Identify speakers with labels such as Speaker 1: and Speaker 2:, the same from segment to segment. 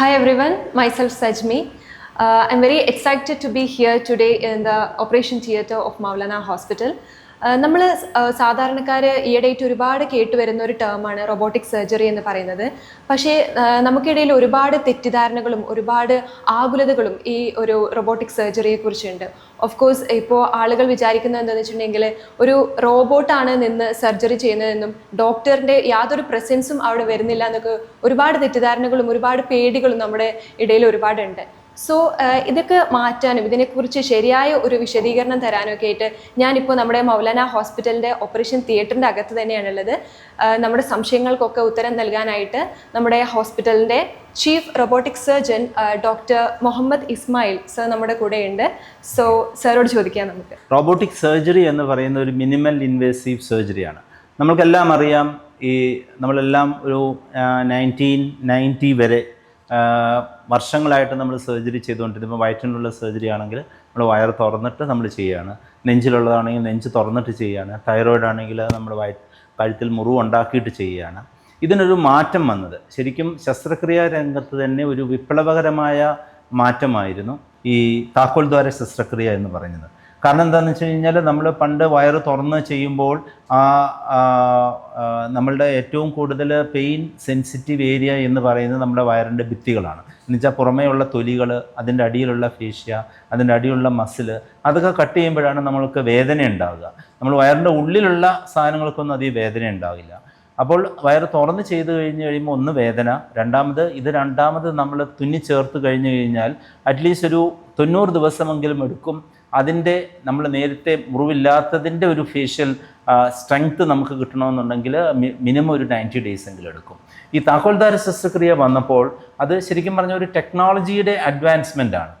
Speaker 1: Hi everyone, myself Sajmi. Uh, I'm very excited to be here today in the operation theatre of Maulana Hospital. നമ്മൾ സാധാരണക്കാർ ഈയിടെയായിട്ട് ഒരുപാട് കേട്ടുവരുന്ന ഒരു ടേമാണ് robotic surgery എന്ന് പറയുന്നത്. പക്ഷേ നമുക്കിടയിൽ ഒരുപാട് തെറ്റിദ്ധാരണകളും ഒരുപാട് ആകുലതകളും ഈ ഒരു റോബോട്ടിക് സർജറിയെ കുറിച്ചുണ്ട്. ഓഫ് കോഴ്സ് ഇപ്പോൾ ആളുകൾ വിചാരിക്കുന്നത് എന്താണെന്ന് വെച്ചിട്ടുണ്ടെങ്കിൽ ഒരു റോബോട്ടാണ് നിന്ന് സർജറി ചെയ്യുന്നതെന്നും ഡോക്ടറിന്റെ യാതൊരു പ്രസൻസും അവിടെ വരുന്നില്ല എന്നൊക്കെ ഒരുപാട് തെറ്റിദ്ധാരണകളും ഒരുപാട് പേടികളും നമ്മുടെ ഇടയിൽ ഒരുപാടുണ്ട്. സോ ഇതൊക്കെ മാറ്റാനും ഇതിനെക്കുറിച്ച് ശരിയായ ഒരു വിശദീകരണം തരാനും ഒക്കെ ആയിട്ട് ഞാനിപ്പോൾ നമ്മുടെ മൗലാന ഹോസ്പിറ്റലിന്റെ ഓപ്പറേഷൻ തിയേറ്ററിന്റെ അകത്ത് തന്നെയാണുള്ളത്. നമ്മുടെ സംശയങ്ങൾക്കൊക്കെ ഉത്തരം നൽകാനായിട്ട് നമ്മുടെ ഹോസ്പിറ്റലിന്റെ chief robotic surgeon doctor Muhammad Ismail sir നമ്മുടെ കൂടെയുണ്ട്. സോ സാറോട് ചോദിക്കാം നമുക്ക്.
Speaker 2: റോബോട്ടിക് സർജറി എന്ന് പറയുന്ന ഒരു മിനിമൽ ഇൻവേസീവ് സർജറിയാണ്. നമ്മൾക്കെല്ലാം അറിയാം ഈ നമ്മളെല്ലാം ഒരു നയന്റീൻ നയന്റി വരെ വർഷങ്ങളായിട്ട് നമ്മൾ സർജറി ചെയ്തുകൊണ്ടിരുന്നത് ഇപ്പോൾ വയറ്റിനുള്ള സർജറി ആണെങ്കിൽ നമ്മൾ വയർ തുറന്നിട്ട് നമ്മൾ ചെയ്യുകയാണ്. നെഞ്ചിലുള്ളതാണെങ്കിൽ നെഞ്ച് തുറന്നിട്ട് ചെയ്യുകയാണ്. തൈറോയിഡ് ആണെങ്കിൽ നമ്മൾ വയ കഴുത്തിൽ മുറിവ് ഉണ്ടാക്കിയിട്ട് ചെയ്യുകയാണ്. ഇതിനൊരു മാറ്റം വന്നത്. ശരിക്കും ശസ്ത്രക്രിയാ രംഗത്ത് തന്നെ ഒരു വിപ്ലവകരമായ മാറ്റമായിരുന്നു ഈ താക്കോൽ ദ്വാര ശസ്ത്രക്രിയ എന്ന് പറയുന്നത്. കാരണം എന്താണെന്ന് വെച്ച് കഴിഞ്ഞാൽ നമ്മൾ പണ്ട് വയറ് തുറന്ന് ചെയ്യുമ്പോൾ ആ നമ്മളുടെ ഏറ്റവും കൂടുതൽ പെയിൻ സെൻസിറ്റീവ് ഏരിയ എന്ന് പറയുന്നത് നമ്മുടെ വയറിന്റെ ഭിത്തികളാണ്. എന്നുവെച്ചാൽ പുറമേയുള്ള തൊലികൾ അതിന്റെ അടിയിലുള്ള ഫേഷ്യ അതിന്റെ അടിയിലുള്ള മസിൽ അതൊക്കെ കട്ട് ചെയ്യുമ്പോഴാണ് നമ്മൾക്ക് വേദന ഉണ്ടാവുക. നമ്മൾ വയറിന്റെ ഉള്ളിലുള്ള സാധനങ്ങൾക്കൊന്നും അധികം വേദന ഉണ്ടാവില്ല. അപ്പോൾ വയർ തുറന്ന് ചെയ്ത് കഴിഞ്ഞ് കഴിയുമ്പോൾ ഒന്ന് വേദന രണ്ടാമത് ഇത് രണ്ടാമത് നമ്മൾ തുന്നി ചേർത്ത് കഴിഞ്ഞ് കഴിഞ്ഞാൽ അറ്റ്ലീസ്റ്റ് ഒരു തൊണ്ണൂറ് ദിവസമെങ്കിലും എടുക്കും. അതിന്റെ നമ്മൾ നേരത്തെ മുറിവില്ലാത്തതിന്റെ ഒരു ഫേഷ്യൽ സ്ട്രെങ്ത് നമുക്ക് കിട്ടണമെന്നുണ്ടെങ്കിൽ മിനിമം ഒരു നയന്റി ഡേയ്സ് എങ്കിലും എടുക്കും. ഈ താക്കോൽദാര ശസ്ത്രക്രിയ വന്നപ്പോൾ അത് ശരിക്കും പറഞ്ഞ ഒരു ടെക്നോളജിയുടെ അഡ്വാൻസ്മെന്റ് ആണ്.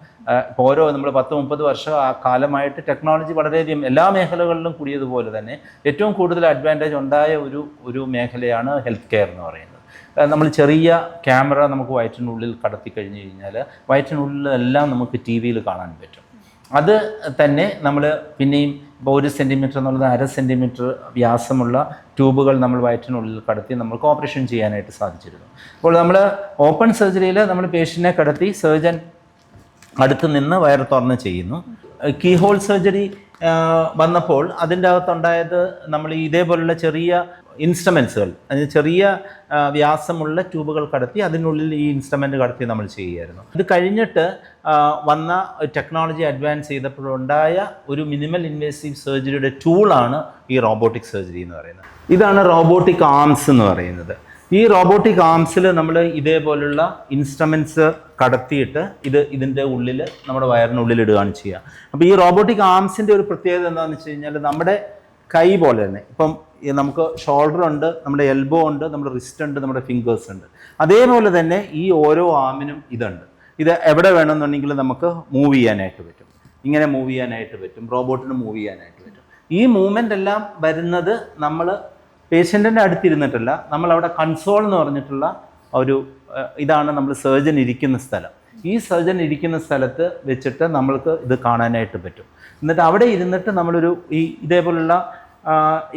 Speaker 2: ഇപ്പോൾ ഓരോ നമ്മൾ പത്ത് മുപ്പത് വർഷം ആ കാലമായിട്ട് ടെക്നോളജി വളരെയധികം എല്ലാ മേഖലകളിലും കൂടിയതുപോലെ തന്നെ ഏറ്റവും കൂടുതൽ അഡ്വാന്റേജ് ഉണ്ടായ ഒരു ഒരു മേഖലയാണ് ഹെൽത്ത് കെയർ എന്ന് പറയുന്നത്. നമ്മൾ ചെറിയ ക്യാമറ നമുക്ക് വയറ്റിനുള്ളിൽ കടത്തി കഴിഞ്ഞ് കഴിഞ്ഞാൽ വയറ്റിനുള്ളിലെല്ലാം നമുക്ക് ടി വിയിൽ കാണാൻ പറ്റും. അത് തന്നെ നമ്മൾ പിന്നെയും ഇപ്പോൾ ഒരു സെന്റിമീറ്റർ എന്നുള്ളത് അര സെന്റിമീറ്റർ വ്യാസമുള്ള ട്യൂബുകൾ നമ്മൾ വയറ്റിനുള്ളിൽ കടത്തി നമുക്ക് ഓപ്പറേഷൻ ചെയ്യാനായിട്ട് സാധിച്ചിരുന്നു. അപ്പോൾ നമ്മൾ ഓപ്പൺ സർജറിയിൽ നമ്മൾ പേഷ്യന്റിനെ കടത്തി സർജൻ അടുത്ത് നിന്ന് വയർ തുറന്ന് ചെയ്യുന്നു. കീഹോൾ സർജറി വന്നപ്പോൾ അതിന്റെ അകത്തുണ്ടായത് നമ്മൾ ഇതേപോലുള്ള ചെറിയ ഇൻസ്ട്രുമെൻസുകൾ അതിന് ചെറിയ വ്യാസമുള്ള ട്യൂബുകൾ കടത്തി അതിനുള്ളിൽ ഈ ഇൻസ്ട്രുമെന്റ് കടത്തി നമ്മൾ ചെയ്യുമായിരുന്നു ഇത് കഴിഞ്ഞിട്ട് വന്ന ടെക്നോളജി അഡ്വാൻസ് ചെയ്തപ്പോഴുണ്ടായ ഒരു മിനിമൽ ഇൻവേസീവ് സർജറിയുടെ ടൂളാണ് ഈ റോബോട്ടിക് സർജറി എന്ന് പറയുന്നത്. ഇതാണ് റോബോട്ടിക് ആംസ് എന്ന് പറയുന്നത്. ഈ റോബോട്ടിക് ആംസിൽ നമ്മൾ ഇതേപോലുള്ള ഇൻസ്ട്രുമെന്റ്സ് കടത്തിയിട്ട് ഇത് ഇതിന്റെ ഉള്ളിൽ നമ്മുടെ വയറിനുള്ളിൽ ഇടുകയാണ് ചെയ്യുക. അപ്പോൾ ഈ റോബോട്ടിക് ആംസിന്റെ ഒരു പ്രത്യേകത എന്താണെന്ന് വെച്ച് കഴിഞ്ഞാൽ നമ്മുടെ കൈ പോലെ തന്നെ ഇപ്പം നമുക്ക് ഷോൾഡർ ഉണ്ട് നമ്മുടെ എൽബോ ഉണ്ട് നമ്മുടെ റിസ്റ്റ് ഉണ്ട് നമ്മുടെ ഫിംഗേഴ്സ് ഉണ്ട്. അതേപോലെ തന്നെ ഈ ഓരോ ആമിനും ഇതുണ്ട്. ഇത് എവിടെ വേണമെന്നുണ്ടെങ്കിൽ നമുക്ക് മൂവ് ചെയ്യാനായിട്ട് പറ്റും. ഇങ്ങനെ മൂവ് ചെയ്യാനായിട്ട് പറ്റും. റോബോട്ടിന് മൂവ് ചെയ്യാനായിട്ട് പറ്റും. ഈ മൂവ്മെന്റ് എല്ലാം വരുന്നത് നമ്മൾ പേഷ്യന്റിന്റെ അടുത്തിരുന്നിട്ടല്ല നമ്മൾ അവിടെ കൺസോൾ എന്ന് പറഞ്ഞിട്ടുള്ള ഒരു ഇതാണ് നമ്മൾ സർജൻ ഇരിക്കുന്ന സ്ഥലം. ഈ സർജൻ ഇരിക്കുന്ന സ്ഥലത്ത് വെച്ചിട്ട് നമ്മൾക്ക് ഇത് കാണാനായിട്ട് പറ്റും. എന്നിട്ട് അവിടെ ഇരുന്നിട്ട് നമ്മളൊരു ഈ ഇതേപോലുള്ള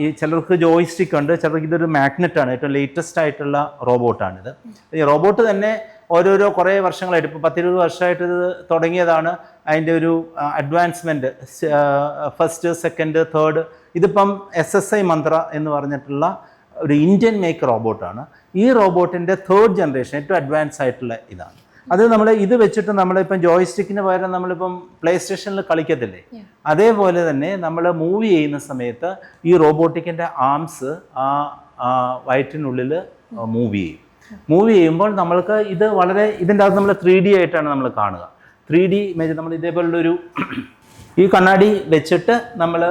Speaker 2: ഈ ചിലർക്ക് ജോയിസ്റ്റിക് ഉണ്ട് ചിലർക്ക് ഇതൊരു മാഗ്നറ്റാണ് ഏറ്റവും ലേറ്റസ്റ്റ് ആയിട്ടുള്ള റോബോട്ടാണിത് ഈ റോബോട്ട് തന്നെ ഓരോരോ കുറേ വർഷങ്ങളായിട്ട് ഇപ്പോൾ പത്തിരുപത് വർഷമായിട്ട് ഇത് തുടങ്ങിയതാണ്. അതിന്റെ ഒരു അഡ്വാൻസ്മെന്റ് ഫസ്റ്റ് സെക്കൻഡ് തേർഡ് ഇതിപ്പം എസ് എസ് ഐ മന്ത്ര എന്ന് പറഞ്ഞിട്ടുള്ള ഒരു ഇന്ത്യൻ മേക്ക് റോബോട്ടാണ് ഈ റോബോട്ടിന്റെ തേർഡ് ജനറേഷൻ ഏറ്റവും അഡ്വാൻസ് ആയിട്ടുള്ള ഇതാണ്. അത് നമ്മൾ ഇത് വെച്ചിട്ട് നമ്മളിപ്പം ജോയിസ്റ്റിക്കിന് പകരം നമ്മളിപ്പം പ്ലേ സ്റ്റേഷനിൽ കളിക്കത്തില്ലേ അതേപോലെ തന്നെ നമ്മൾ മൂവ് ചെയ്യുന്ന സമയത്ത് ഈ റോബോട്ടിക്കിന്റെ ആംസ് ആ വയറ്റിനുള്ളിൽ മൂവ് ചെയ്യും. മൂവ് ചെയ്യുമ്പോൾ നമ്മൾക്ക് ഇത് വളരെ ഇതിന്റെ അകത്ത് നമ്മൾ ത്രീ ഡി ആയിട്ടാണ് നമ്മൾ കാണുക. ത്രീ ഡി ഇമേജ് നമ്മൾ ഇതേപോലുള്ളൊരു ഈ കണ്ണാടി വെച്ചിട്ട് നമ്മൾ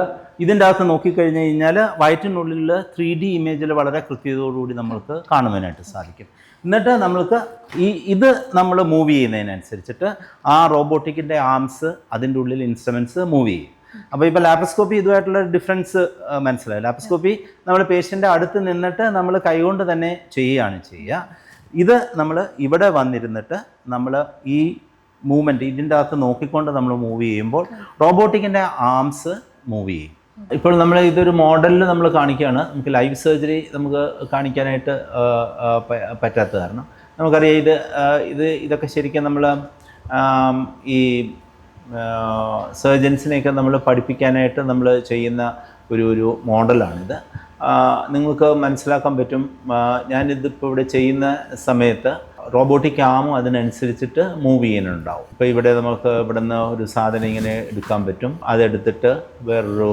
Speaker 2: ഇതിന്റെ അകത്ത് നോക്കിക്കഴിഞ്ഞ് കഴിഞ്ഞാൽ വയറ്റിനുള്ളിൽ ത്രീ ഡി ഇമേജിൽ വളരെ കൃത്യതയോടുകൂടി നമ്മൾക്ക് കാണുവാനായിട്ട് സാധിക്കും. എന്നിട്ട് നമ്മൾക്ക് ഈ ഇത് നമ്മൾ മൂവ് ചെയ്യുന്നതിനനുസരിച്ചിട്ട് ആ റോബോട്ടിക്കിന്റെ ആംസ് അതിന്റെ ഉള്ളിൽ ഇൻസ്ട്രുമെന്റ്സ് മൂവ് ചെയ്യും. അപ്പോൾ ഇപ്പോൾ ലാപ്പസ്കോപ്പി ഇതുമായിട്ടുള്ള ഡിഫറൻസ് മനസ്സിലായി? ലാപ്പസ്കോപ്പി നമ്മൾ പേഷ്യന്റെ അടുത്ത് നിന്നിട്ട് നമ്മൾ കൈകൊണ്ട് തന്നെ ചെയ്യുകയാണ് ചെയ്യുക. ഇത് നമ്മൾ ഇവിടെ വന്നിരുന്നിട്ട് നമ്മൾ ഈ മൂവ്മെന്റ് ഇതിന്റെ അകത്ത് നോക്കിക്കൊണ്ട് നമ്മൾ മൂവ് ചെയ്യുമ്പോൾ റോബോട്ടിക്കിന്റെ ആംസ് മൂവ് ചെയ്യും. ഇപ്പോൾ നമ്മൾ ഇതൊരു മോഡലിൽ നമ്മൾ കാണിക്കുകയാണ്. നമുക്ക് ലൈവ് സർജറി നമുക്ക് കാണിക്കാനായിട്ട് പറ്റാത്ത കാരണം. നമുക്കറിയാം ഇത് ഇത് ഇതൊക്കെ ശരിക്കും നമ്മൾ ഈ സർജൻസിനെയൊക്കെ നമ്മൾ പഠിപ്പിക്കാനായിട്ട് നമ്മൾ ചെയ്യുന്ന ഒരു ഒരു മോഡലാണിത്. നിങ്ങൾക്ക് മനസ്സിലാക്കാൻ പറ്റും. ഞാനിതിപ്പോൾ ഇവിടെ ചെയ്യുന്ന സമയത്ത് റോബോട്ടിക് ആമും അതിനനുസരിച്ചിട്ട് മൂവ് ചെയ്യാനുണ്ടാവും ഇപ്പോൾ ഇവിടെ നമുക്ക് ഇവിടുന്ന് ഒരു സാധനം ഇങ്ങനെ എടുക്കാൻ പറ്റും. അതെടുത്തിട്ട് വേറൊരു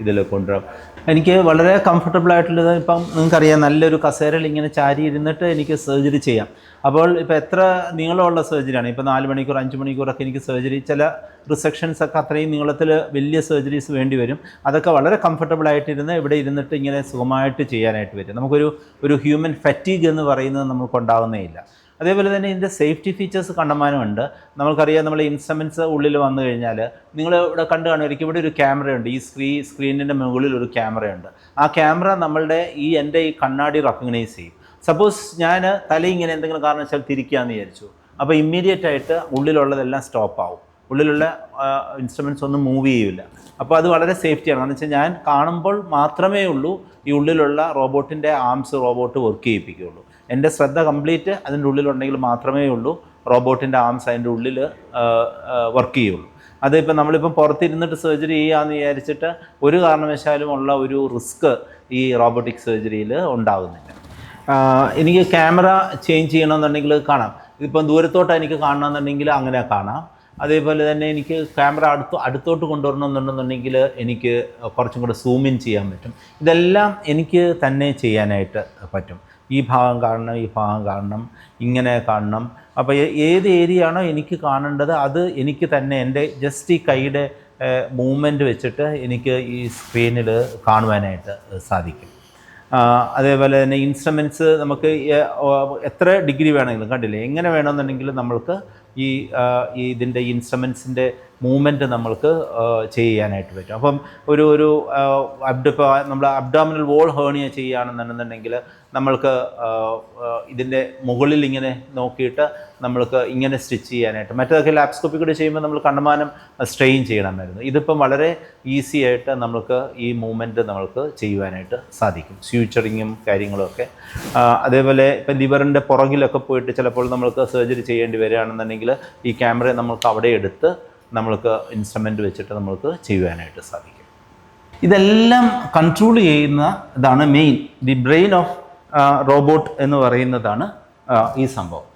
Speaker 2: ഇതിൽ കൊണ്ടുവരാം. എനിക്ക് വളരെ കംഫർട്ടബിൾ ആയിട്ടുള്ളത് ഇപ്പം നിങ്ങൾക്കറിയാം നല്ലൊരു കസേരയിൽ ഇങ്ങനെ ചാരി ഇരുന്നിട്ട് എനിക്ക് സർജറി ചെയ്യാം. അപ്പോൾ ഇപ്പോൾ എത്ര നീളമുള്ള സർജറിയാണ് ഇപ്പോൾ നാല് മണിക്കൂർ അഞ്ച് മണിക്കൂറൊക്കെ എനിക്ക് സർജറി ചില റിസെക്ഷൻസ് ഒക്കെ അത്രയും നീളത്തിൽ വലിയ സർജറീസ് വേണ്ടി വരും. അതൊക്കെ വളരെ കംഫർട്ടബിൾ ആയിട്ടിരുന്ന് ഇവിടെ ഇരുന്നിട്ട് ഇങ്ങനെ സുഖമായിട്ട് ചെയ്യാനായിട്ട് വരും നമുക്കൊരു ഒരു ഹ്യൂമൻ ഫറ്റീഗ് എന്ന് പറയുന്നത് നമുക്ക് ഉണ്ടാകുന്നേ ഇല്ല. അതേപോലെ തന്നെ ഇതിന്റെ സേഫ്റ്റി ഫീച്ചേഴ്സ് കണ്ടമാനമുണ്ട്. നമുക്കറിയാം നമ്മൾ ഇൻസ്ട്രുമെന്റ്സ് ഉള്ളിൽ വന്നു കഴിഞ്ഞാൽ നിങ്ങൾ ഇവിടെ കണ്ടു കാണുമായിരിക്കും ഇവിടെ ഒരു ക്യാമറയുണ്ട് ഈ സ്ക്രീ സ്ക്രീനിന്റെ മുകളിൽ ഒരു ക്യാമറയുണ്ട് ആ ക്യാമറ നമ്മളുടെ ഈ എന്റെ ഈ കണ്ണാടി റെക്കഗ്നൈസ് ചെയ്യും. സപ്പോസ് ഞാൻ തല ഇങ്ങനെ എന്തെങ്കിലും കാരണവശാൽ തിരിക്കുകയെന്ന് വിചാരിച്ചു. അപ്പോൾ ഇമ്മീഡിയറ്റ് ആയിട്ട് ഉള്ളിലുള്ളതെല്ലാം സ്റ്റോപ്പ് ആവും. ഉള്ളിലുള്ള ഇൻസ്ട്രുമെന്റ്സ് ഒന്നും മൂവ് ചെയ്യില്ല അപ്പോൾ അത് വളരെ സേഫ്റ്റിയാണ് കാരണം വെച്ചാൽ ഞാൻ കാണുമ്പോൾ മാത്രമേ ഉള്ളൂ ഈ ഉള്ളിലുള്ള റോബോട്ടിന്റെ ആംസ് റോബോട്ട് വർക്ക് ചെയ്യിപ്പിക്കുകയുള്ളൂ. എന്റെ ശ്രദ്ധ കംപ്ലീറ്റ് അതിന്റെ ഉള്ളിലുണ്ടെങ്കിൽ മാത്രമേ ഉള്ളൂ റോബോട്ടിന്റെ ആംസ് അതിന്റെ ഉള്ളിൽ വർക്ക് ചെയ്യുള്ളൂ. അതിപ്പോൾ നമ്മളിപ്പം പുറത്തിരുന്നിട്ട് സർജറി ചെയ്യാമെന്ന് വിചാരിച്ചിട്ട് ഒരു കാരണവശാലും ഉള്ള ഒരു റിസ്ക് ഈ റോബോട്ടിക് സർജറിയിൽ ഉണ്ടാകുന്നില്ല എനിക്ക് ക്യാമറ ചേഞ്ച് ചെയ്യണമെന്നുണ്ടെങ്കിൽ കാണാം. ഇതിപ്പം ദൂരത്തോട്ട് എനിക്ക് കാണണമെന്നുണ്ടെങ്കിൽ അങ്ങനെ കാണാം. അതേപോലെ തന്നെ എനിക്ക് ക്യാമറ അടുത്ത് അടുത്തോട്ട് കൊണ്ടുവരണമെന്നുണ്ടെന്നുണ്ടെങ്കിൽ എനിക്ക് കുറച്ചും കൂടെ സൂം ഇൻ ചെയ്യാൻ പറ്റും. ഇതെല്ലാം എനിക്ക് തന്നെ ചെയ്യാനായിട്ട് പറ്റും. ഈ ഭാഗം കാണണം ഈ ഭാഗം കാണണം ഇങ്ങനെ കാണണം. അപ്പോൾ ഏത് ഏരിയ ആണോ എനിക്ക് കാണേണ്ടത് അത് എനിക്ക് തന്നെ എന്റെ ജസ്റ്റ് ഈ കൈയുടെ മൂവ്മെന്റ് വെച്ചിട്ട് എനിക്ക് ഈ സ്ക്രീനിൽ കാണുവാനായിട്ട് സാധിക്കും. അതേപോലെ തന്നെ ഇൻസ്ട്രുമെന്റ്സ് നമുക്ക് എത്ര ഡിഗ്രി വേണമെങ്കിലും കണ്ടില്ലേ? എങ്ങനെ വേണമെന്നുണ്ടെങ്കിലും നമ്മൾക്ക് ഈ ഇതിന്റെ ഇൻസ്ട്രുമെൻസിന്റെ മൂവ്മെന്റ് നമ്മൾക്ക് ചെയ്യാനായിട്ട് പറ്റും. അപ്പം ഒരു ഒരു അബ്ഡ് നമ്മൾ അബ്ഡോമിനൽ വോൾ ഹേണിയ ചെയ്യുകയാണെന്നുണ്ടെന്നുണ്ടെങ്കിൽ നമ്മൾക്ക് ഇതിന്റെ മുകളിൽ ഇങ്ങനെ നോക്കിയിട്ട് നമ്മൾക്ക് ഇങ്ങനെ സ്റ്റിച്ച് ചെയ്യാനായിട്ട് മറ്റേതൊക്കെ ലാപ്സ്കോപ്പി കൂടെ ചെയ്യുമ്പോൾ നമ്മൾ കണ്ടമാനം സ്ട്രെയിൻ ചെയ്യണമായിരുന്നു ഇതിപ്പം വളരെ ഈസി ആയിട്ട് നമ്മൾക്ക് ഈ മൂവ്മെന്റ് നമ്മൾക്ക് ചെയ്യുവാനായിട്ട് സാധിക്കും. സ്യൂച്ചറിങ്ങും കാര്യങ്ങളൊക്കെ അതേപോലെ ഇപ്പം ലിവറിന്റെ പുറകിലൊക്കെ പോയിട്ട് ചിലപ്പോൾ നമ്മൾക്ക് സർജറി ചെയ്യേണ്ടി വരികയാണെന്നുണ്ടെങ്കിൽ ഈ ക്യാമറ നമ്മൾക്ക് അവിടെ എടുത്ത് നമ്മൾക്ക് ഇൻസ്ട്രുമെന്റ് വെച്ചിട്ട് നമ്മൾക്ക് ചെയ്യുവാനായിട്ട് സാധിക്കും. ഇതെല്ലാം കൺട്രോൾ ചെയ്യുന്ന ഇതാണ് main the brain of robot എന്ന് പറയുന്നതാണ് ഈ സംഭവം.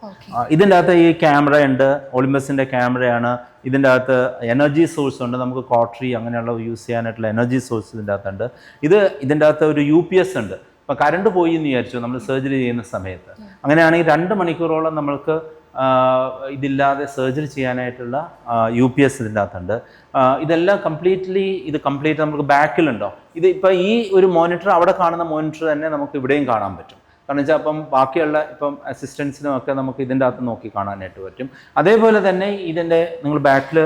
Speaker 2: ഇതിന്റെ അകത്ത് ഈ ക്യാമറ ഉണ്ട്. ഒളിമ്പസിന്റെ ക്യാമറയാണ് ഇതിന്റെ അകത്ത് എനർജി സോഴ്സ് ഉണ്ട്. നമുക്ക് കോട്ടറി അങ്ങനെയുള്ള യൂസ് ചെയ്യാനായിട്ടുള്ള എനർജി സോഴ്സ് ഇതിന്റെ അകത്തുണ്ട്. ഇത് ഇതിന്റെ അകത്ത് ഒരു യു പി എസ് ഉണ്ട്. ഇപ്പം കറണ്ട് പോയി എന്ന് വിചാരിച്ചു. നമ്മൾ സർജറി ചെയ്യുന്ന സമയത്ത്. അങ്ങനെയാണെങ്കിൽ രണ്ട് മണിക്കൂറോളം നമ്മൾക്ക് ഇതില്ലാതെ സർജറി ചെയ്യാനായിട്ടുള്ള യു പി എസ് ഇതിന്റെ അകത്തുണ്ട്. ഇതെല്ലാം കംപ്ലീറ്റ്ലി ഇത് കംപ്ലീറ്റ് നമുക്ക് ബാക്കിലുണ്ടോ ഇത് ഇപ്പം ഈ ഒരു മോണിറ്റർ അവിടെ കാണുന്ന മോണിറ്റർ തന്നെ നമുക്ക് ഇവിടെയും കാണാൻ പറ്റും. കാരണം വെച്ചാൽ അപ്പം ബാക്കിയുള്ള ഇപ്പം അസിസ്റ്റൻസിനും ഒക്കെ നമുക്ക് ഇതിന്റെ അകത്ത് നോക്കി കാണാനായിട്ട് പറ്റും. അതേപോലെ തന്നെ ഇതിന്റെ നിങ്ങൾ ബാക്കിൽ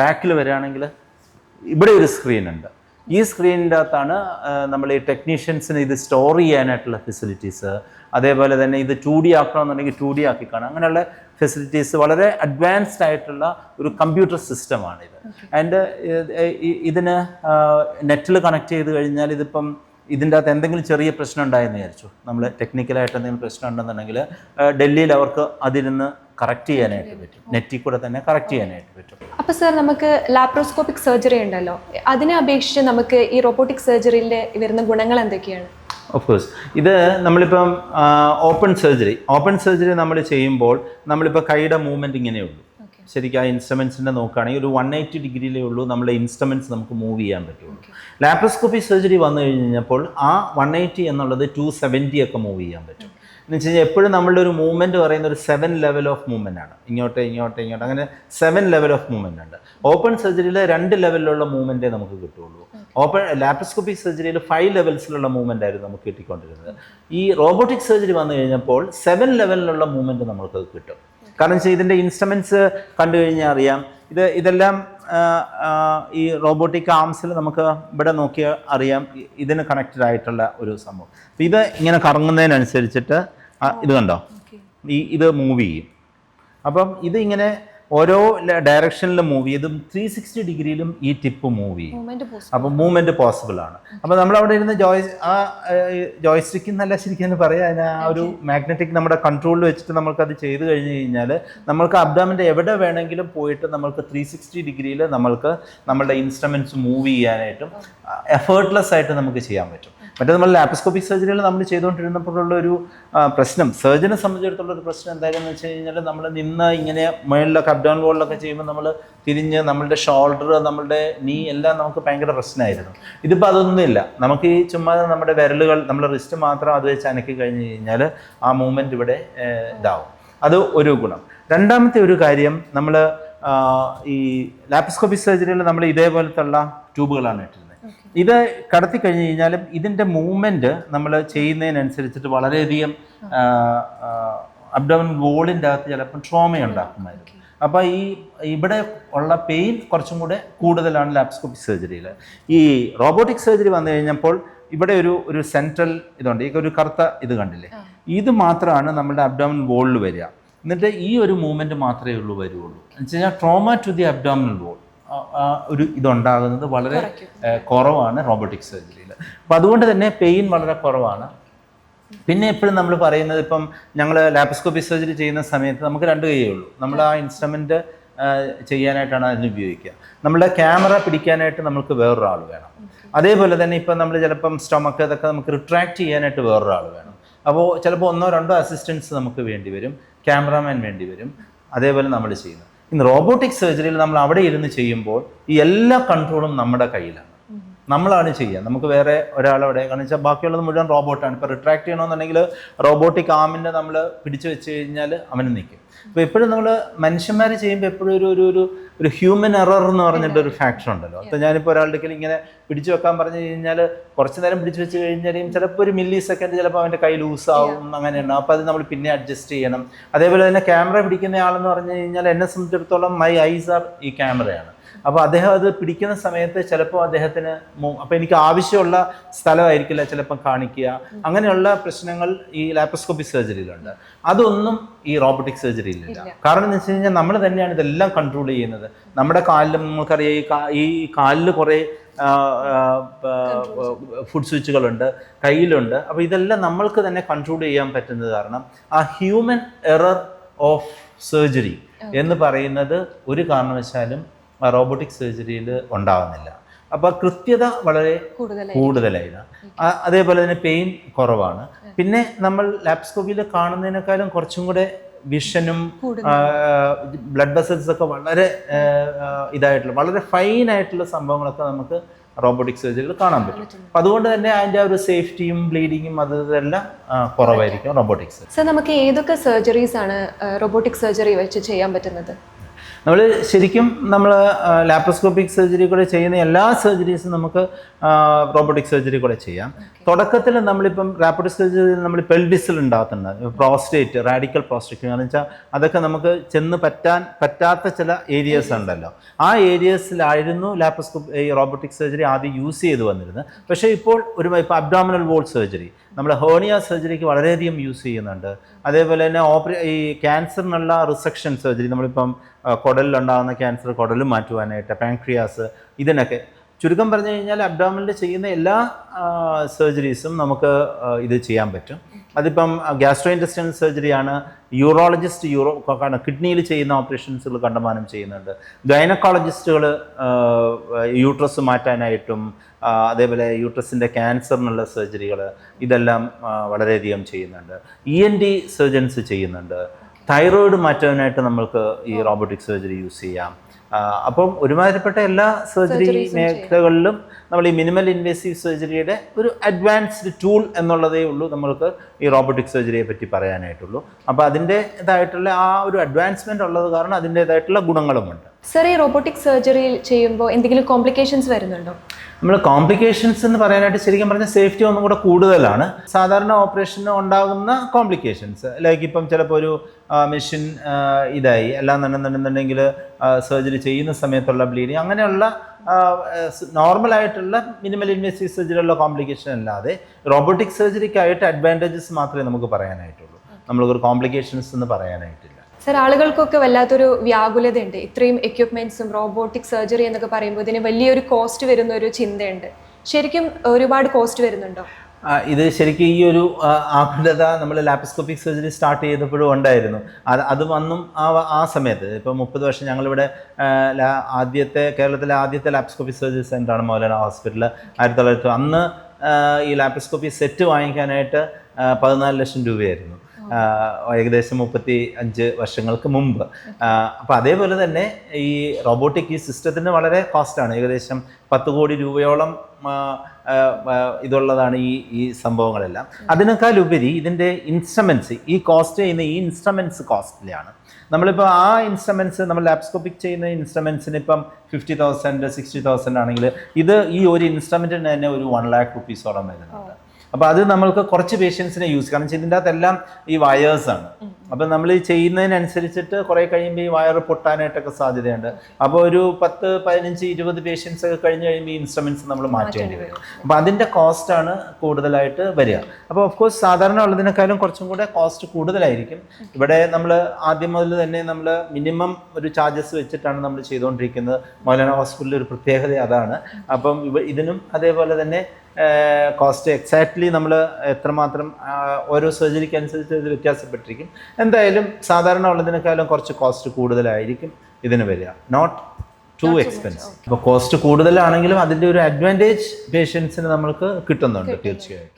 Speaker 2: ബാക്കിൽ വരികയാണെങ്കിൽ ഇവിടെ ഒരു സ്ക്രീൻ ഉണ്ട്. ഈ സ്ക്രീനിന്റെ അകത്താണ് നമ്മൾ ഈ ടെക്നീഷ്യൻസിന് ഇത് സ്റ്റോർ ചെയ്യാനായിട്ടുള്ള ഫെസിലിറ്റീസ് അതേപോലെ തന്നെ ഇത് ടു ഡി ആക്കണമെന്നുണ്ടെങ്കിൽ ടു ഡി ആക്കി കാണാം. അങ്ങനെയുള്ള ഫെസിലിറ്റീസ് വളരെ അഡ്വാൻസ്ഡ് ആയിട്ടുള്ള ഒരു കമ്പ്യൂട്ടർ സിസ്റ്റമാണിത് ആൻഡ് ഇതിന് നെറ്റിൽ കണക്ട് ചെയ്ത് കഴിഞ്ഞാൽ ഇതിപ്പം ഇതിന്റെ അകത്ത് എന്തെങ്കിലും ചെറിയ പ്രശ്നം ഉണ്ടായെന്ന് വിചാരിച്ചു. നമ്മൾ ടെക്നിക്കലായിട്ട് എന്തെങ്കിലും പ്രശ്നം ഉണ്ടെന്നുണ്ടെങ്കിൽ ഡൽഹിയിൽ അവർക്ക് അതിരുന്ന് കറക്റ്റ് ചെയ്യാനായിട്ട് പറ്റും. നെറ്റിൽ കൂടെ തന്നെ കറക്റ്റ് ചെയ്യാനായിട്ട് പറ്റും.
Speaker 1: അപ്പോൾ സാർ നമുക്ക് ലാപ്രോസ്കോപ്പിക് സർജറി ഉണ്ടല്ലോ. അതിനെ അപേക്ഷിച്ച് നമുക്ക് ഈ റോബോട്ടിക് സർജറിയിൽ വരുന്ന ഗുണങ്ങൾ എന്തൊക്കെയാണ്?
Speaker 2: ഓഫ് കോഴ്സ് ഇത് നമ്മളിപ്പം ഓപ്പൺ സർജറി ഓപ്പൺ സർജറി നമ്മൾ ചെയ്യുമ്പോൾ നമ്മളിപ്പോൾ കൈയുടെ മൂവ്മെന്റ് ഇങ്ങനെയുള്ളൂ ശരിക്കും ആ ഇൻസ്ട്രുമെൻസിന്റെ നോക്കുകയാണെങ്കിൽ ഒരു വൺ എയ്റ്റി ഡിഗ്രിയിലേ ഉള്ളൂ നമ്മുടെ ഇൻസ്ട്രുമെന്റ്സ് നമുക്ക് മൂവ് ചെയ്യാൻ പറ്റുള്ളൂ. ലാപ്രോസ്കോപ്പി സർജറി വന്നു കഴിഞ്ഞപ്പോൾ ആ വൺ എയ്റ്റി എന്നുള്ളത് ടു സെവന്റി ഒക്കെ മൂവ് ചെയ്യാൻ പറ്റും. എന്ന് വെച്ച് കഴിഞ്ഞാൽ എപ്പോഴും നമ്മളുടെ ഒരു മൂവ്മെന്റ് പറയുന്ന ഒരു സെവൻ ലെവൽ ഓഫ് മൂവ്മെന്റ് ആണ്. ഇങ്ങോട്ട് ഇങ്ങോട്ട് ഇങ്ങോട്ട്. അങ്ങനെ സെവൻ ലെവൽ ഓഫ് മൂവ്മെന്റ് ഉണ്ട്. ഓപ്പൺ സർജറിയിൽ രണ്ട് ലെവലിലുള്ള മൂവ്മെന്റേ നമുക്ക് കിട്ടുള്ളൂ. ഓപ്പൺ ലാപ്രോസ്കോപ്പിക് സർജറിയിൽ ഫൈവ് ലെവൽസിലുള്ള മൂവ്മെന്റ് ആയിരുന്നു നമുക്ക് കിട്ടിക്കൊണ്ടിരുന്നത്. ഈ റോബോട്ടിക് സർജറി വന്നു കഴിഞ്ഞപ്പോൾ സെവൻ ലെവലിലുള്ള മൂവ്മെന്റ് നമുക്ക് കിട്ടും. കാരണം വെച്ചാൽ ഇതിന്റെ ഇൻസ്ട്രുമെന്റ്സ് കണ്ടു കഴിഞ്ഞാൽ അറിയാം. ഇത് ഇതെല്ലാം ഈ റോബോട്ടിക് ആംസിൽ നമുക്ക് ഇവിടെ നോക്കിയാൽ അറിയാം. ഇതിന് കണക്റ്റഡ് ആയിട്ടുള്ള ഒരു സംഭവം. അപ്പം ഇത് ഇങ്ങനെ കറങ്ങുന്നതിനനുസരിച്ചിട്ട് ഇത് കണ്ടോ? ഈ ഇത് മൂവ് ചെയ്യും. അപ്പം ഇതിങ്ങനെ ഓരോ ഡയറക്ഷനിലും മൂവ് ചെയ്തും ത്രീ സിക്സ്റ്റി ഡിഗ്രിയിലും ഈ ടിപ്പ് മൂവ് ചെയ്യും. അപ്പോൾ മൂവ്മെന്റ് പോസിബിൾ ആണ്. അപ്പോൾ നമ്മൾ അവിടെ ഇരുന്ന് ജോയ് ആ ജോയ് സ്റ്റിക്ക് എന്നല്ല ശരിക്കും എന്ന് പറയാം അതിന് ആ ഒരു മാഗ്നറ്റിക് നമ്മുടെ കൺട്രോളിൽ വെച്ചിട്ട് നമുക്കത് ചെയ്ത് കഴിഞ്ഞ് കഴിഞ്ഞാൽ നമ്മൾക്ക് അബ്ഡാമിന്റെ എവിടെ വേണമെങ്കിലും പോയിട്ട് നമ്മൾക്ക് ത്രീ സിക്സ്റ്റി ഡിഗ്രിയിൽ നമ്മൾക്ക് നമ്മളുടെ ഇൻസ്ട്രുമെന്റ്സ് മൂവ് ചെയ്യാനായിട്ടും എഫേർട്ട്ലെസ് ആയിട്ട് നമുക്ക് ചെയ്യാൻ പറ്റും. മറ്റേ നമ്മൾ ലാപ്രോസ്കോപ്പിക് സർജറികൾ നമ്മൾ ചെയ്തുകൊണ്ടിരുന്നപ്പോഴുള്ള ഒരു പ്രശ്നം. സർജനെ സംബന്ധിച്ചിടത്തോളം ഒരു പ്രശ്നം എന്തായാലും വെച്ച് കഴിഞ്ഞാൽ നമ്മൾ നിന്ന് ഇങ്ങനെ മുകളിലൊക്കെ അപ്ഡൗൺ വോളിലൊക്കെ ചെയ്യുമ്പോൾ നമ്മൾ തിരിഞ്ഞ് നമ്മളുടെ ഷോൾഡർ നമ്മളുടെ നീ എല്ലാം നമുക്ക് ഭയങ്കര പ്രശ്നമായിരുന്നു. ഇതിപ്പോൾ അതൊന്നുമില്ല നമുക്ക് ഈ ചുമ്മാ നമ്മുടെ വിരലുകൾ നമ്മുടെ റിസ്റ്റ് മാത്രം അത് വെച്ച് അനക്കി കഴിഞ്ഞ് കഴിഞ്ഞാൽ ആ മൂവ്മെന്റ് ഇവിടെ ഇതാവും. അത് ഒരു ഗുണം. രണ്ടാമത്തെ ഒരു കാര്യം നമ്മൾ ഈ ലാപ്രോസ്കോപ്പിക് സർജറിയിൽ നമ്മൾ ഇതേപോലത്തുള്ള ട്യൂബുകളാണ് ഇട്ടിരുന്നത്. ഇത് കടത്തി കഴിഞ്ഞു കഴിഞ്ഞാലും ഇതിന്റെ മൂവ്മെന്റ് നമ്മൾ ചെയ്യുന്നതിനനുസരിച്ചിട്ട് വളരെയധികം അബ്ഡോമൻ വോളിന്റെ അകത്ത് ചിലപ്പം ട്രോമ ഉണ്ടാക്കുമായിരുന്നു. അപ്പോൾ ഈ ഇവിടെ ഉള്ള പെയിൻ കുറച്ചും കൂടെ കൂടുതലാണ് ലാപ്സ്കോപ്പിക് സർജറിയിൽ ഈ റോബോട്ടിക് സർജറി വന്നു കഴിഞ്ഞപ്പോൾ ഇവിടെ ഒരു ഒരു സെൻട്രൽ ഇതുണ്ട്. ഈ ഒരു കറുത്ത ഇത് കണ്ടില്ലേ? ഇത് മാത്രമാണ് നമ്മുടെ അബ്ഡോമൻ വോളിൽ വരിക. എന്നിട്ട് ഈ ഒരു മൂവ്മെന്റ് മാത്രമേ ഉള്ളൂ വരുള്ളൂ. എന്ന് വെച്ച് കഴിഞ്ഞാൽ trauma to the abdominal wall ഒരു ഇതുണ്ടാകുന്നത് വളരെ കുറവാണ് റോബോട്ടിക് സർജറിയിൽ അപ്പം അതുകൊണ്ട് തന്നെ പെയിൻ വളരെ കുറവാണ്. പിന്നെ എപ്പോഴും നമ്മൾ പറയുന്നത് ഇപ്പം ഞങ്ങൾ ലാപ്പോസ്കോപ്പി സർജറി ചെയ്യുന്ന സമയത്ത് നമുക്ക് രണ്ട് കൈയേ ഉള്ളൂ. നമ്മൾ ആ ഇൻസ്ട്രുമെന്റ് ചെയ്യാനായിട്ടാണ് അതിന് ഉപയോഗിക്കുക. നമ്മുടെ ക്യാമറ പിടിക്കാനായിട്ട് നമുക്ക് വേറൊരാൾ വേണം. അതേപോലെ തന്നെ ഇപ്പം നമ്മൾ ചിലപ്പം സ്റ്റൊമക്ക് ഇതൊക്കെ നമുക്ക് റിട്രാക്ട് ചെയ്യാനായിട്ട് വേറൊരാൾ വേണം. അപ്പോൾ ചിലപ്പോൾ ഒന്നോ രണ്ടോ അസിസ്റ്റൻസ് നമുക്ക് വേണ്ടി വരും. ക്യാമറാമാൻ വേണ്ടി വരും. അതേപോലെ നമ്മൾ ചെയ്യുന്നത് ഇന്ന് റോബോട്ടിക് സർജറിയിൽ നമ്മൾ അവിടെ ഇരുന്ന് ചെയ്യുമ്പോൾ ഈ എല്ലാ കൺട്രോളും നമ്മുടെ കയ്യിലാണ്. നമ്മളാണ് ചെയ്യുക. നമുക്ക് വേറെ ഒരാളവിടെ കാരണം വെച്ചാൽ ബാക്കിയുള്ളത് മുഴുവൻ റോബോട്ടാണ് ഇപ്പോൾ റിട്രാക്ട് ചെയ്യണമെന്നുണ്ടെങ്കിൽ റോബോട്ടിക് ആമിന്റെ നമ്മൾ പിടിച്ചു വെച്ച് കഴിഞ്ഞാൽ അവന് നിൽക്കും അപ്പോൾ എപ്പോഴും നമ്മൾ മനുഷ്യന്മാർ ചെയ്യുമ്പോൾ എപ്പോഴും ഒരു ഒരു ഒരു ഒരു ഹ്യൂമൻ എറർ എന്ന് പറഞ്ഞിട്ട് ഒരു ഫാക്ടർ ഉണ്ടല്ലോ. അപ്പോൾ ഞാനിപ്പോൾ ഒരാളുടെ അടുക്കൽ ഇങ്ങനെ പിടിച്ചു വെക്കാൻ പറഞ്ഞു കഴിഞ്ഞാൽ കുറച്ച് നേരം പിടിച്ചു വെച്ച് കഴിഞ്ഞാലും ചിലപ്പോൾ ഒരു മില്ലി സെക്കൻഡ് ചിലപ്പോൾ അവന്റെ കൈ ലൂസ് ആവും അങ്ങനെയുണ്ട്. അപ്പോൾ അത് നമ്മൾ പിന്നെ അഡ്ജസ്റ്റ് ചെയ്യണം. അതേപോലെ തന്നെ ക്യാമറ പിടിക്കുന്ന ആളെന്ന് പറഞ്ഞു കഴിഞ്ഞാൽ എന്നെ സംബന്ധിച്ചിടത്തോളം മൈ ഐസ് ആർ ഈ ക്യാമറയാണ് അപ്പോൾ അദ്ദേഹം അത് പിടിക്കുന്ന സമയത്ത് ചിലപ്പോൾ അദ്ദേഹത്തിന് അപ്പോൾ എനിക്ക് ആവശ്യമുള്ള സ്ഥലമായിരിക്കില്ല ചിലപ്പം കാണിക്കുക. അങ്ങനെയുള്ള പ്രശ്നങ്ങൾ ഈ ലാപ്രോസ്കോപ്പി സർജറിയിലുണ്ട് അതൊന്നും ഈ റോബോട്ടിക് സർജറിയിലില്ല കാരണം എന്ന് വെച്ച് കഴിഞ്ഞാൽ നമ്മൾ തന്നെയാണ് ഇതെല്ലാം കൺട്രോൾ ചെയ്യുന്നത്. നമ്മുടെ കാലിലും നമുക്കറിയാം ഈ കാലിൽ കുറേ ഫുഡ് സ്വിച്ചുകളുണ്ട് കയ്യിലുണ്ട്. അപ്പോൾ ഇതെല്ലാം നമ്മൾക്ക് തന്നെ കൺട്രോൾ ചെയ്യാൻ പറ്റുന്നത് കാരണം ആ ഹ്യൂമൻ എറർ ഓഫ് സർജറി എന്ന് പറയുന്നത് ഒരു കാരണവശാലും റോബോട്ടിക് സർജറിയിൽ ഉണ്ടാകുന്നില്ല അപ്പോൾ കൃത്യത വളരെ
Speaker 1: കൂടുതലായി.
Speaker 2: കൂടുതലായിരുന്നു. അതേപോലെ തന്നെ പെയിൻ കുറവാണ്. പിന്നെ നമ്മൾ ലാപ്സ്കോപ്പിൽ കാണുന്നതിനേക്കാളും കുറച്ചും കൂടെ വിഷനും ബ്ലഡ് വെസൽസ് ഒക്കെ വളരെ ഇതായിട്ടുള്ള വളരെ ഫൈൻ ആയിട്ടുള്ള സംഭവങ്ങളൊക്കെ നമുക്ക് റോബോട്ടിക് സർജറിയിൽ കാണാൻ പറ്റും. അപ്പം അതുകൊണ്ട് തന്നെ അതിന്റെ ആ ഒരു സേഫ്റ്റിയും ബ്ലീഡിങ്ങും അത് ഇതെല്ലാം കുറവായിരിക്കും റോബോട്ടിക് സർജറി
Speaker 1: സർ നമുക്ക് ഏതൊക്കെ സർജറീസ് ആണ് റോബോട്ടിക് സർജറി വെച്ച് ചെയ്യാൻ പറ്റുന്നത്?
Speaker 2: നമ്മൾ ശരിക്കും നമ്മൾ ലാപ്രോസ്കോപ്പിക് സർജറി കൂടെ ചെയ്യുന്ന എല്ലാ സർജറീസും നമുക്ക് റോബോട്ടിക് സർജറി കൂടെ ചെയ്യാം. തുടക്കത്തിൽ നമ്മളിപ്പം റാപ്പിഡ് സർജറി നമ്മൾ പെൽഡിസിൽ ഉണ്ടാകുന്നുണ്ട് പ്രോസ്റ്റേറ്റ് റാഡിക്കൽ പ്രോസ്റ്റേറ്റ് എന്ന് വെച്ചാൽ അതൊക്കെ നമുക്ക് ചെന്ന് പറ്റാൻ പറ്റാത്ത ചില ഏരിയസ് ഉണ്ടല്ലോ. ആ ഏരിയസിലായിരുന്നു ലാപ്രോസ്കോപ്പ് ഈ റോബോട്ടിക് സർജറി ആദ്യം യൂസ് ചെയ്ത് വന്നിരുന്നത്. പക്ഷേ ഇപ്പോൾ ഒരു ഇപ്പോൾ അബ്ഡോമിനൽ വോൾ സർജറി നമ്മൾ ഹേർണിയ സർജറിക്ക് വളരെയധികം യൂസ് ചെയ്യുന്നുണ്ട്. അതേപോലെ തന്നെ ഓപ്പറേ ഈ ക്യാൻസറിനുള്ള റിസക്ഷൻ സർജറി നമ്മളിപ്പം കുടലിലുണ്ടാകുന്ന ക്യാൻസർ കുടൽ മാറ്റുവാനായിട്ട് പാൻക്രിയാസ് ഇതിനൊക്കെ. ചുരുക്കം പറഞ്ഞു കഴിഞ്ഞാൽ അബ്ഡോമിനിൽ ചെയ്യുന്ന എല്ലാ സർജറീസും നമുക്ക് ഇത് ചെയ്യാൻ പറ്റും. അതിപ്പം ഗ്യാസ്ട്രോ ഇന്റസ്റ്റൈനൽ സർജറിയാണ് യൂറോളജിസ്റ്റ് യൂറോ കിഡ്നിയിൽ ചെയ്യുന്ന ഓപ്പറേഷൻസുകൾ കണ്ടമാനം ചെയ്യുന്നുണ്ട്. ഗൈനക്കോളജിസ്റ്റുകൾ യൂട്രസ് മാറ്റാനായിട്ടും അതേപോലെ യൂട്രസിന്റെ ക്യാൻസറിനുള്ള സർജറികൾ ഇതെല്ലാം വളരെയധികം ചെയ്യുന്നുണ്ട്. ഇ എൻ ഡി സർജൻസ് ചെയ്യുന്നുണ്ട്. തൈറോയിഡ് മാറ്റാനായിട്ട് നമ്മൾക്ക് ഈ റോബോട്ടിക് സർജറി യൂസ് ചെയ്യാം. അപ്പം ഒരുമാതിരിപ്പെട്ട എല്ലാ സർജറി മേഖലകളിലും നമ്മൾ ഈ മിനിമൽ ഇൻവേസീവ് സർജറിയുടെ ഒരു അഡ്വാൻസ്ഡ് ടൂൾ എന്നുള്ളതേ ഉള്ളൂ നമ്മൾക്ക് ഈ റോബോട്ടിക് സർജറിയെ പറ്റി പറയാനായിട്ടുള്ളൂ. അപ്പോൾ അതിന്റെതായിട്ടുള്ള ആ ഒരു അഡ്വാൻസ്മെന്റ് ഉള്ളത് കാരണം അതിന്റേതായിട്ടുള്ള ഗുണങ്ങളുമുണ്ട്.
Speaker 1: സർ ഈ റോബോട്ടിക് സർജറി ചെയ്യുമ്പോൾ എന്തെങ്കിലും കോംപ്ലിക്കേഷൻസ് വരുന്നുണ്ടോ?
Speaker 2: നമ്മൾ കോംപ്ലിക്കേഷൻസ് എന്ന് പറയാനായിട്ട് ശരിക്കും പറഞ്ഞാൽ സേഫ്റ്റി ഒന്നും കൂടെ കൂടുതലാണ്. സാധാരണ ഓപ്പറേഷന് ഉണ്ടാകുന്ന കോംപ്ലിക്കേഷൻസ് ലൈക്ക് ഇപ്പം ചിലപ്പോൾ ഒരു മെഷീൻ ഇതായി. എല്ലാം എന്നുണ്ടെന്നുണ്ടെങ്കിൽ സർജറി ചെയ്യുന്ന സമയത്തുള്ള ബ്ലീഡിങ് അങ്ങനെയുള്ള നോർമലായിട്ടുള്ള മിനിമൽ ഇൻവേസീവ് സർജറിയുള്ള കോംപ്ലിക്കേഷൻ അല്ലാതെ റോബോട്ടിക് സർജറിക്കായിട്ട് അഡ്വാന്റേജസ് മാത്രമേ നമുക്ക് പറയാനായിട്ടുള്ളൂ. നമ്മൾക്കൊരു കോംപ്ലിക്കേഷൻസ് എന്ന് പറയാനായിട്ടില്ല.
Speaker 1: സർ ആളുകൾക്കൊക്കെ വല്ലാത്തൊരു വ്യാകുലതയുണ്ട്. ഇത്രയും എക്യുപ്മെന്റ്സും റോബോട്ടിക് സർജറി എന്നൊക്കെ പറയുമ്പോൾ ഇതിന് വലിയൊരു കോസ്റ്റ് വരുന്ന ഒരു ചിന്തയുണ്ട്. ശരിക്കും ഒരുപാട് കോസ്റ്റ് വരുന്നുണ്ടോ?
Speaker 2: ഇത് ശരിക്കും ഈ ഒരു ആകുലത നമ്മൾ ലാപ്പിസ്കോപ്പിക് സർജറി സ്റ്റാർട്ട് ചെയ്തപ്പോഴും ഉണ്ടായിരുന്നു. അത് അത് വന്നും ആ ആ സമയത്ത്. ഇപ്പോൾ മുപ്പത് വർഷം ഞങ്ങളിവിടെ ആദ്യത്തെ കേരളത്തിലെ ആദ്യത്തെ ലാപ്പിസ്കോപ്പിക് സർജറി സെന്ററാണ് മൗലാന ഹോസ്പിറ്റൽ ആയിരത്തി തൊള്ളായിരത്തി അന്ന് ഈ ലാപ്പിസ്കോപ്പി സെറ്റ് വാങ്ങിക്കാനായിട്ട് പതിനാല് ലക്ഷം രൂപയായിരുന്നു. ഏകദേശം മുപ്പത്തി അഞ്ച് വർഷങ്ങൾക്ക് മുമ്പ്. അപ്പോൾ അതേപോലെ തന്നെ ഈ റോബോട്ടിക് ഈ സിസ്റ്റത്തിന് വളരെ കോസ്റ്റാണ്. ഏകദേശം പത്ത് കോടി രൂപയോളം ഇതുള്ളതാണ് ഈ ഈ സംഭവങ്ങളെല്ലാം. അതിനേക്കാൾ ഉപരി ഇതിന്റെ ഇൻസ്ട്രുമെന്റ്സ് ഈ കോസ്റ്റ് ചെയ്യുന്ന ഈ ഇൻസ്ട്രുമെന്റ്സ് കോസ്റ്റ്ലിയാണ്. നമ്മളിപ്പോൾ ആ ഇൻസ്ട്രുമെന്റ്സ് നമ്മൾ ലാപ്സ്കോപ്പിക് ചെയ്യുന്ന ഇൻസ്ട്രുമെന്റ്സിന് ഇപ്പം ഫിഫ്റ്റി തൗസൻഡ് സിക്സ്റ്റി തൗസൻഡ് ആണെങ്കിൽ ഇത് ഈ ഒരു ഇൻസ്ട്രുമെന്റിന് തന്നെ ഒരു വൺ ലാക്ക് റുപ്പീസോളം വരുന്നുണ്ട്. അപ്പോൾ അത് നമ്മൾക്ക് കുറച്ച് പേഷ്യൻസിനെ യൂസ് കാരണം വെച്ചാൽ ഇതിന്റെ അകത്തെല്ലാം ഈ വയേഴ്സ് ആണ്. അപ്പോൾ നമ്മൾ ഈ ചെയ്യുന്നതിനനുസരിച്ചിട്ട് കുറേ കഴിയുമ്പോൾ ഈ വയർ പൊട്ടാനായിട്ടൊക്കെ സാധ്യതയുണ്ട്. അപ്പോൾ ഒരു പത്ത് പതിനഞ്ച് ഇരുപത് പേഷ്യൻസ് ഒക്കെ കഴിഞ്ഞ് കഴിയുമ്പോൾ ഈ ഇൻസ്ട്രുമെന്റ്സ് നമ്മൾ മാറ്റേണ്ടി വരും. അപ്പോൾ കോസ്റ്റ് ആണ് കൂടുതലായിട്ട് വരിക. അപ്പോൾ ഓഫ് കോഴ്സ് സാധാരണ ഉള്ളതിനേക്കാളും കുറച്ചും കൂടെ കോസ്റ്റ് കൂടുതലായിരിക്കും. ഇവിടെ നമ്മൾ ആദ്യം മുതൽ തന്നെ നമ്മൾ മിനിമം ഒരു ചാർജസ് വെച്ചിട്ടാണ് നമ്മൾ ചെയ്തുകൊണ്ടിരിക്കുന്നത് മൗലാന ഹോസ്പിറ്റലിൽ ഒരു പ്രത്യേകത അതാണ്. അപ്പം ഇതിനും അതേപോലെ തന്നെ കോസ്റ്റ് എക്സാക്ട്ലി നമ്മൾ എത്രമാത്രം ഓരോ സർജറിക്ക് അനുസരിച്ച് ഇത് വ്യത്യാസപ്പെട്ടിരിക്കും. എന്തായാലും സാധാരണ ഉള്ളതിനേക്കാളും കുറച്ച് കോസ്റ്റ് കൂടുതലായിരിക്കും ഇതിന് വരിക. നോട്ട് ടു എക്സ്പെൻസ് അപ്പോൾ കോസ്റ്റ് കൂടുതലാണെങ്കിലും അതിന്റെ ഒരു അഡ്വാന്റേജ് പേഷ്യൻസിന് നമ്മൾക്ക് കിട്ടുന്നുണ്ട് തീർച്ചയായും